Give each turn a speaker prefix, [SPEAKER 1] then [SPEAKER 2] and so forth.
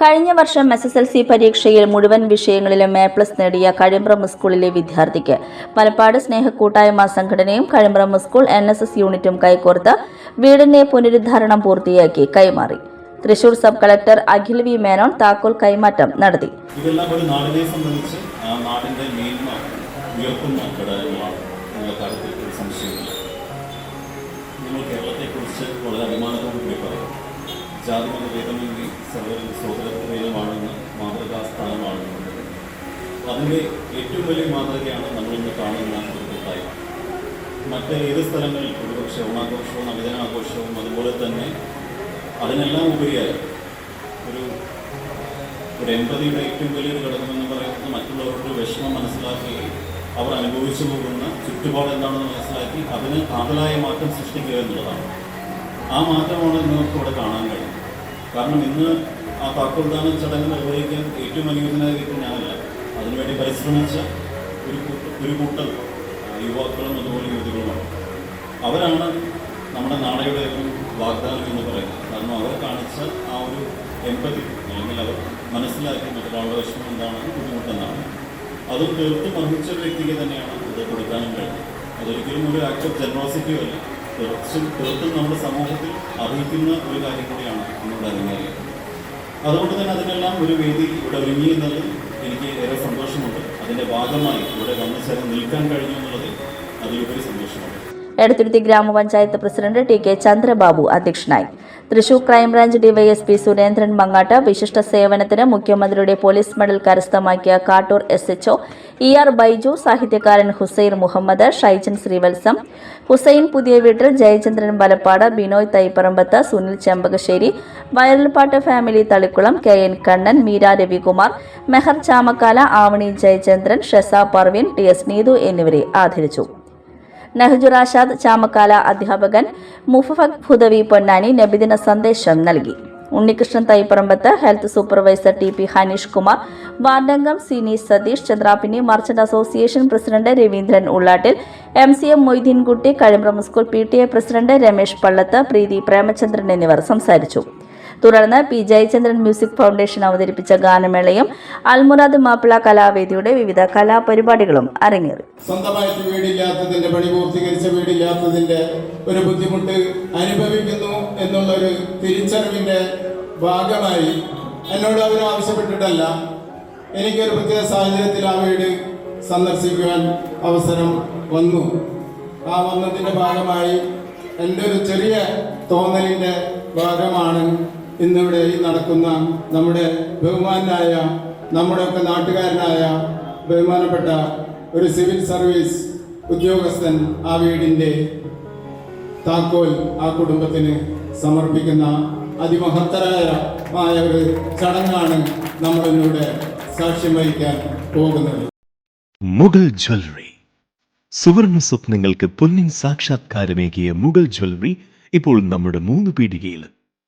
[SPEAKER 1] കഴിഞ്ഞ വർഷം S S L C പരീക്ഷയിൽ മുഴുവൻ വിഷയങ്ങളിലും എ പ്ലസ് നേടിയ കഴിമ്പ്രം സ്കൂളിലെ വിദ്യാർത്ഥിക്ക് മലപ്പാട് സ്നേഹക്കൂട്ടായ്മ സംഘടനയും Kazhimbram school N S S യൂണിറ്റും കൈകോർത്ത് വീടിന്റെ പുനരുദ്ധാരണം പൂർത്തിയാക്കി കൈമാറി. Thrissur sub collector Akhil V Menon താക്കോൽ കൈമാറ്റം നടത്തി.
[SPEAKER 2] ഇതെല്ലാം ഒരു സംബന്ധിച്ച് ആ നാടിന്റെ സർവ സോദരത്വമാണെന്ന് മാതൃകാ സ്ഥാനമാണ് അതിന്റെ ഏറ്റവും വലിയ മാതൃകയാണ് നമ്മളിന്ന് കാണുന്ന ഒരു കൂട്ടായ്മ മറ്റ് ഏത് സ്ഥലങ്ങളിൽ ഒരുപക്ഷെ ഓണാഘോഷവും നവജനാഘോഷവും അതുപോലെ തന്നെ അതിനെല്ലാം ഉപരിയായി ഒരു ഒരു എൺപതിയുടെ ഏറ്റവും വലിയൊരു ഘടകമെന്ന് പറയുന്നത് മറ്റുള്ളവരുടെ വിഷമം മനസ്സിലാക്കുകയും അവർ അനുഭവിച്ചു പോകുന്ന ചുറ്റുപാട് എന്താണെന്ന് മനസ്സിലാക്കി അതിന് കാതലായ മാറ്റം സൃഷ്ടിക്കുക എന്നുള്ളതാണ്. ആ മാറ്റമാണ് നിങ്ങൾക്ക് ഇവിടെ കാണാൻ കഴിയും കാരണം ഇന്ന് ആ താക്കോൽദാന ചടങ്ങ് നിർവഹിക്കാൻ ഏറ്റവും അനുയോജ്യനായ വ്യക്തി ഞാനല്ല. അതിനുവേണ്ടി പരിശ്രമിച്ച ഒരു ഒരു കൂട്ടം യുവാക്കളും അതുപോലെ യുവതികളുമാണ്. അവരാണ് നമ്മുടെ നാളെയുടെ ഒരു വാഗ്ദാനം എന്ന് പറയുന്നത്. കാരണം അവർ കാണിച്ച ആ ഒരു എമ്പതി അല്ലെങ്കിൽ അവർ മനസ്സിലാക്കി മറ്റൊരാളുടെ വിഷമം എന്താണെന്ന് ബുദ്ധിമുട്ടെന്നാണ് അതും തീർത്തും അർഹിച്ച ഒരു വ്യക്തിക്ക് തന്നെയാണ് ഇത് കൊടുക്കാനും കഴിയുന്നത്. അതൊരിക്കലും ഒരു ആക്ട് ഓഫ് ജനറോസിറ്റിയോ അല്ല. തീർച്ചും തീർത്തും നമ്മുടെ സമൂഹത്തിൽ അർഹിക്കുന്ന ഒരു കാര്യം കൂടിയാണ് നമ്മുടെ അരങ്ങേറിയത് അതുകൊണ്ട് തന്നെ അതിനെല്ലാം ഒരു വേദി ഇവിടെ ഒരുങ്ങി എന്നത് എനിക്ക് ഏറെ സന്തോഷമുണ്ട്. അതിന്റെ ഭാഗമായി ഇവിടെ വന്നു ചേർന്ന് നിൽക്കാൻ കഴിഞ്ഞു എന്നുള്ളത് അതിലുപരി സന്തോഷമാണ്.
[SPEAKER 1] എടത്തുരുത്തി ഗ്രാമപഞ്ചായത്ത് പ്രസിഡന്റ് ടി കെ ചന്ദ്രബാബു അധ്യക്ഷനായി. Thrissur crime branch DYSP Surendran Mangattu വിശിഷ്ട സേവനത്തിന് മുഖ്യമന്ത്രിയുടെ പോലീസ് മെഡൽ കരസ്ഥമാക്കിയ Kattoor S HO E R Baiju സാഹിത്യകാരൻ ഹുസൈൻ മുഹമ്മദ് ഷൈജൻ ശ്രീവത്സം ഹുസൈൻ പുതിയ വീട്ടിൽ Jayachandran Balappad Binoy Thaiparambath Sunil Chempakassery Vayalilpattu family Thalikkulam K N Kannan Meera Ravikumar Meher Chamakkala Avani Jayachandran Sheza Parveen T S Neethu എന്നിവരെ ആദരിച്ചു. നഹജുർ ആഷാദ് ചാമക്കാല അധ്യാപകൻ മുഫഫക് ഹുദവി പൊന്നാനി നബിദിന സന്ദേശം നൽകി. Unnikrishnan Thaiparambath health supervisor T P Haneesh Kumar വാർഡംഗം Sini Satheesh Chandrapini merchant association president Raveendran Ullattil M C M Moideenkutty Kazhimbram school P T A president Ramesh Pallath Preethi Premachandran എന്നിവർ സംസാരിച്ചു. തുടർന്ന് P Jayachandran music foundation അവതരിപ്പിച്ച ഗാനമേളയും അൽമുറാദ് മാപ്പിള കലാവേദിയുടെ വിവിധ കലാപരിപാടികളും അരങ്ങേറി.
[SPEAKER 3] സ്വന്തമായിട്ട് വീടില്ലാത്തതിന്റെ പണി പൂർത്തീകരിച്ച വീടില്ലാത്തതിന്റെ ഒരു ബുദ്ധിമുട്ട് അനുഭവിക്കുന്നു എന്നുള്ള ഒരു തിരിച്ചറിവിന്റെ ഭാഗമായി എന്നോട് അവർ ആവശ്യപ്പെട്ടിട്ടല്ല. എനിക്കൊരു പ്രത്യേക സാഹചര്യത്തിൽ ആ വീട് സന്ദർശിക്കുവാൻ അവസരം വന്നു. ആ വന്നതിന്റെ ഭാഗമായി എന്റെ ഒരു ചെറിയ തോന്നലിന്റെ ഭാഗമാണ് ഇന്നിവിടെ ഈ നടക്കുന്ന നമ്മുടെ ബഹുമാനായ നമ്മുടെയൊക്കെ നാട്ടുകാരനായ ബഹുമാനപ്പെട്ട ഒരു സിവിൽ സർവീസ് ഉദ്യോഗസ്ഥൻ ആ വീടിന്റെ താക്കോൽ ആ കുടുംബത്തിന് സമർപ്പിക്കുന്ന അതിമഹത്തരായ ആയ ഒരു ചടങ്ങാണ് നമ്മളിവിടെ സാക്ഷ്യം വഹിക്കാൻ പോകുന്നത്.
[SPEAKER 4] മുഗൾ ജ്വല്ലറി. സുവർണ സ്വപ്നങ്ങൾക്ക് പൊന്നിൻ സാക്ഷാത്കാരമേകിയ മുഗൾ ജ്വല്ലറി ഇപ്പോൾ നമ്മുടെ മൂന്ന് പീടികയിൽ